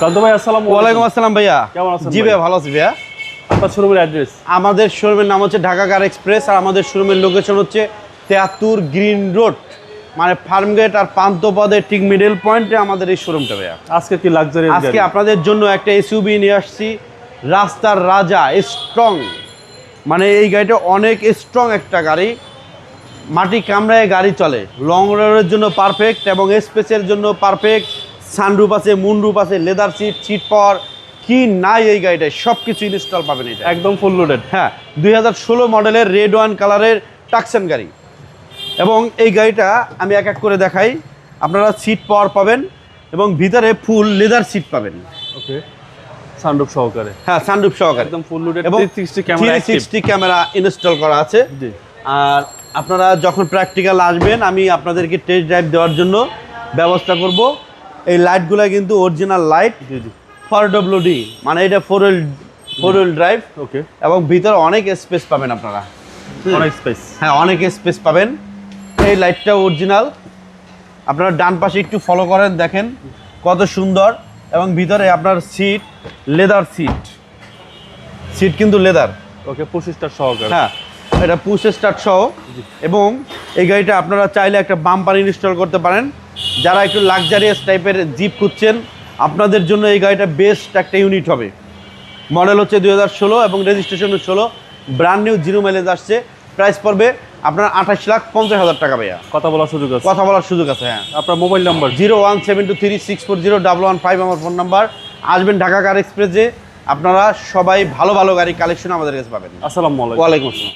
প্রান্ত ভাই আসসালামু ওয়ালাইকুম আসসালাম ভাইয়া। কেমন আছেন জি ভাইয়া ভালো আছি ভাইয়া। আপনার শোরুমের অ্যাড্রেস? আমাদের শোরুমের নাম হচ্ছে ঢাকা কার এক্সপ্রেস আর আমাদের শোরুমের লোকেশন হচ্ছে তেয়াত্তর গ্রিন রোড মানে ফার্মগেট আর পান্তপদের ঠিক মিডল পয়েন্টে আমাদের এই শোরুমটা ভাইয়া। আজকে কি লাক্সারি আজকে আপনাদের জন্য একটা এসইউবি নিয়ে আসছি রাস্তার রাজা স্ট্রং মানে এই গাড়িটা অনেক স্ট্রং একটা গাড়ি। মাটি কামড়ায় গাড়ি চলে। লং রাইডের জন্য পারফেক্ট এবং স্পেসের জন্য পারফেক্ট সানরুপ আছে মুনরুপ আছে লেদার সিট সিট পাওয়ার কি নাই এই গাড়িটায়? সব কিছু ইনস্টল পাবেন এটা একদম ফুল লোডেড হ্যাঁ দুই হাজার ষোলো মডেলের রেড ওয়ান কালারের টাকসন গাড়ি। এবং এই গাড়িটা আমি এক এক করে দেখাই। আপনারা সিট পাওয়ার পাবেন এবং ভিতরে ফুল লেদার সিট পাবেন। ওকে সানরুফ সহকারে। হ্যাঁ সানরুফ সহকারে। একদম ফুল লোডেড এবং 360 ক্যামেরা 360 ক্যামেরা ইনস্টল করা আছে। আর আপনারা যখন প্র্যাকটিক্যাল আসবেন আমি আপনাদেরকে টেস্ট ড্রাইভ দেওয়ার জন্য ব্যবস্থা করব। এই লাইটগুলো কিন্তু অরিজিনাল লাইট ফর ডি মানে এটা four wheel four wheel drive okay এবং ভিতরে অনেক স্পেস পাবেন আপনারা। অনেক স্পেস হ্যাঁ অনেক স্পেস পাবেন। এই লাইটটা অরিজিনাল আপনারা ডান পাশে একটু ফলো করেন দেখেন কত সুন্দর। এবং ভিতরে আপনার সিট লেদার সিট সিট কিন্তু লেদার ওকে পঁচিশটা সহকারে হ্যাঁ এটা পুশ স্টার্ট সহ। এবং এই গাড়িটা আপনারা চাইলে একটা বাম্পার ইনস্টল করতে পারেন। যারা একটু লাক্সারিয়াস টাইপের জিপ খুঁজছেন আপনাদের জন্য এই গাড়িটা বেস্ট একটা ইউনিট হবে। মডেল হচ্ছে দুই হাজার ষোলো এবং রেজিস্ট্রেশন ষোলো। ব্র্যান্ড নিউ জিরো মাইলেজ আসছে। প্রাইস পড়বে আপনার আঠাশ লাখ পঞ্চাশ হাজার টাকা ভাইয়া। কথা বলার সুযোগ আছে? কথা বলার সুযোগ আছে হ্যাঁ। আপনার mobile number zero one seven two three six four zero double one five আমার ফোন নাম্বার আসবেন ঢাকা কার এক্সপ্রেসে আপনারা সবাই ভালো ভালো গাড়ি কালেকশন আমাদের কাছে পাবেন। আসসালামু আলাইকুম। ওয়ালাইকুম আসসালাম।